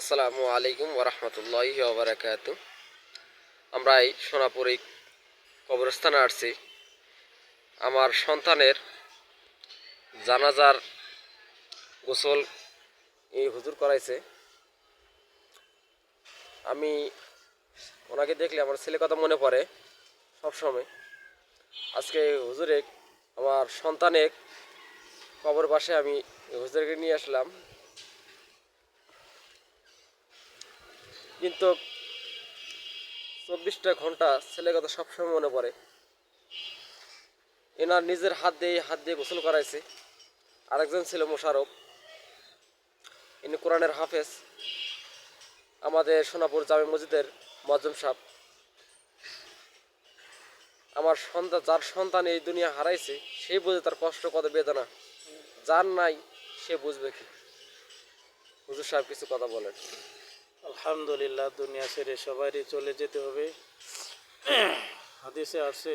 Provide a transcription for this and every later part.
আসসালামু আলাইকুম ওরহমতুল্লাহ ওবরাকাত আমরা এই সোনাপুর কবরস্থানে আসছি। আমার সন্তানের জানাজার গোসল এই হুজুর করাইছে। আমি ওনাকে দেখলে আমার ছেলে কথা মনে পড়ে সবসময়। আজকে হুজুরে আমার সন্তানের কবর পাশে আমি হুজুরকে নিয়ে আসলাম। কিন্তু চব্বিশটা ঘণ্টা ছেলে কথা সবসময় মনে পড়ে। এনার নিজের হাত দিয়ে হাত দিয়ে গোসল করাইছে। আরেকজন ছিল মোশারফ ইনি কোরআনের হাফেজ। আমাদের সোনাপুর জামে মসজিদের মজম সাহ আমার সন্তান, যার সন্তান এই দুনিয়া হারাইছে, সে বুঝে তার কষ্ট কত বেদনা। যার নাই, সে বুঝবে কি? হুজুর সাহেব কিছু কথা বলেন। আলহামদুলিল্লাহ, দুনিয়া ছেড়ে সবারই চলে যেতে হবে। হাদিসে আছে,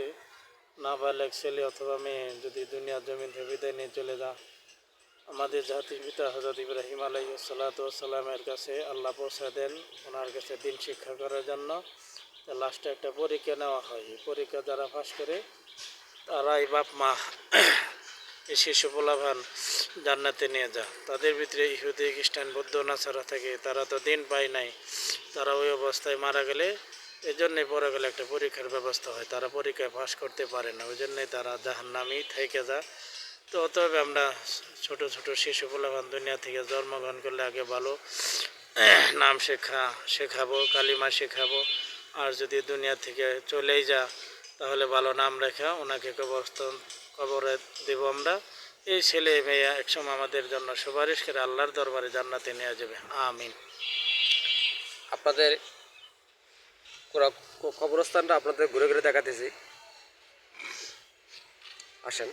না বালেক ছেলে অথবা মেয়ে যদি দুনিয়ার জমিন বিদায় নিয়ে চলে যা আমাদের জাতির পিতা হজরত ইব্রাহিম আলাই সালাতামের কাছে আল্লাহ পৌঁছা দেন, ওনার কাছে দিন শিক্ষা করার জন্য। লাস্টে একটা পরীক্ষা নেওয়া হয়। পরীক্ষা যারা পাস করে, তারাই বাপ মা। এই শিশু পোলাভান জান্নাতে নিয়ে যা। তাদের ভিতরে ইহুদি, খ্রিস্টান, বৌদ্ধ নাচারা থাকে। তারা তো দিন পায় নাই। তারা ওই অবস্থায় মারা গেলে এই জন্যে পরে গেলে একটা পরীক্ষার ব্যবস্থা হয়। তারা পরীক্ষায় পাশ করতে পারে না। ওই জন্যে তারা জাহান্নামেই থেকে যা। তো অতএব আমরা ছোট ছোট শিশু পোলাভান দুনিয়া থেকে জন্মগ্রহণ করলে আগে ভালো নাম শেখা, শেখাবো, কালিমা শেখাবো। আর যদি দুনিয়া থেকে চলেই যা, তাহলে ভালো নাম রেখা। ওনাকে কবরস্থান কবরে দেব আমরা। এই ছেলে মেয়ে একসময় আমাদের জন্য সুপারিশ করে আল্লাহর দরবারে জান্নাতে নেওয়া যাবে। আমিন। আপনাদের কবরস্থানটা আপনাদের ঘুরে ঘুরে দেখাতেছি। আসেন।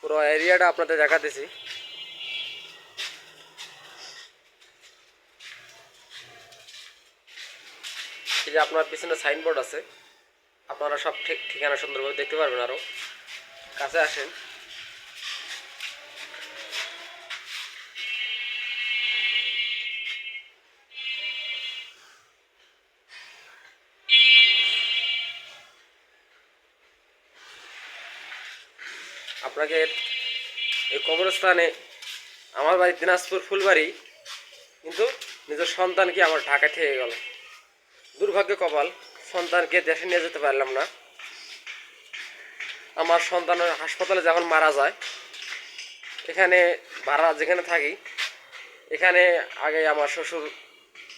পুরো এরিয়াটা আপনাদের দেখাতেছি। যে আপনার পিছনে সাইনবোর্ড আছে, আপনারা সব ঠিক ঠিকানা সুন্দরভাবে দেখতে পারবেন আরও কাছে আসেন। আপনাকে এই কবরস্থানে আমার বাড়ি দিনাজপুর ফুলবাড়ি, কিন্তু নিজের সন্তান কি আমার ঢাকা থেকে গেল। দুর্ভাগ্য কপাল, সন্তানকে দেশে নিয়ে যেতে পারলাম না। আমার সন্তানের হাসপাতালে যখন মারা যায়, এখানে ভাড়া যেখানে থাকি, এখানে আগে আমার শ্বশুর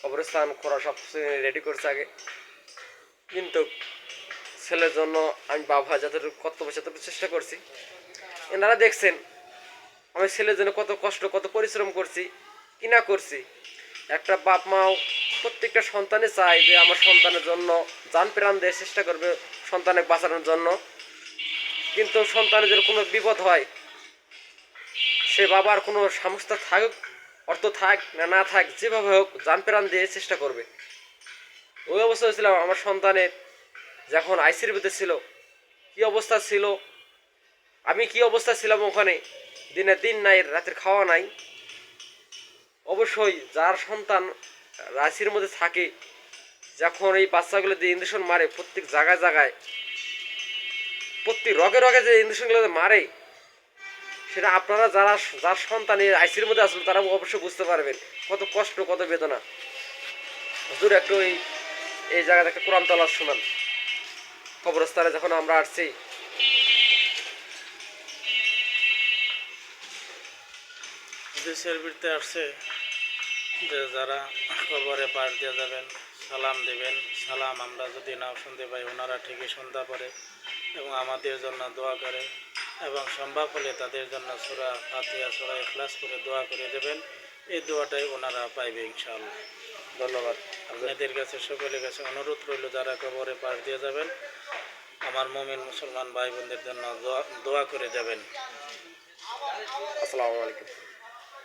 কবরস্থান করা সব রেডি করছে আগে। কিন্তু ছেলের জন্য আমি বাবা যতটুকু কর্তব্য যতটুকু চেষ্টা করছি। এনারা দেখছেন, আমি ছেলের জন্য কত কষ্ট, কত পরিশ্রম করছি, কি না করছি। একটা বাপ মাও প্রত্যেকটা সন্তানে চায় যে আমার সন্তানের জন্য যান প্রাণ দিয়ে চেষ্টা করবে সন্তানের বাঁচানোর জন্য। কিন্তু সন্তানের যদি কোনো বিপদ হয়, সে বাবার কোনো সমস্যা থাকুক, অর্থ থাক না না থাক, যেভাবে হোক যান প্রাণ দিয়ে চেষ্টা করবে। ওই অবস্থা হয়েছিল আমার সন্তানের যখন আইসির ভিতরে ছিল, কি অবস্থা ছিল? আমি কি অবস্থা ছিলাম ওখানে? দিনে দিন নাই, রাতের খাওয়া নাই। অবশ্যই যার সন্তান রাশির মধ্যে থাকে, যখন এই বাচ্চাগুলো দিয়ে ইঞ্জেকশন মারে প্রত্যেক জায়গায় জায়গায়, প্রত্যেক রগে রগে যে ইঞ্জেকশনগুলো মারে, সেটা আপনারা যারা, যার সন্তান এই আইসির মধ্যে আসলে তারা অবশ্যই বুঝতে পারবেন কত কষ্ট, কত বেদনা। হুজুর, একটু এই এই জায়গাতে একটা কোরআন তলার শোনান। কবরস্থানে যখন আমরা আসছি দেশের বিরুদ্ধে আসছে যে যারা কবরে পাশ দিয়ে যাবেন, সালাম দেবেন, সালাম আমরা যদি নাও শুনতে পাই, ওনারা ঠিকই শুনতে পারে এবং আমাদের জন্য দোয়া করে এবং সম্ভব হলে তাদের জন্য সুরা ফাতিয়া সুরা ইখলাস করে দোয়া করে দেবেন। এই দোয়াটাই ওনারা পাইবে ইনশাআল্লাহ। ধন্যবাদ। আপনাদের কাছে সকলের কাছে অনুরোধ রইল, যারা কবরে পাশ দিয়ে যাবেন, আমার মমিন মুসলমান ভাই বোনদের জন্য দোয়া দোয়া করে যাবেন। আসসালামু আলাইকুম।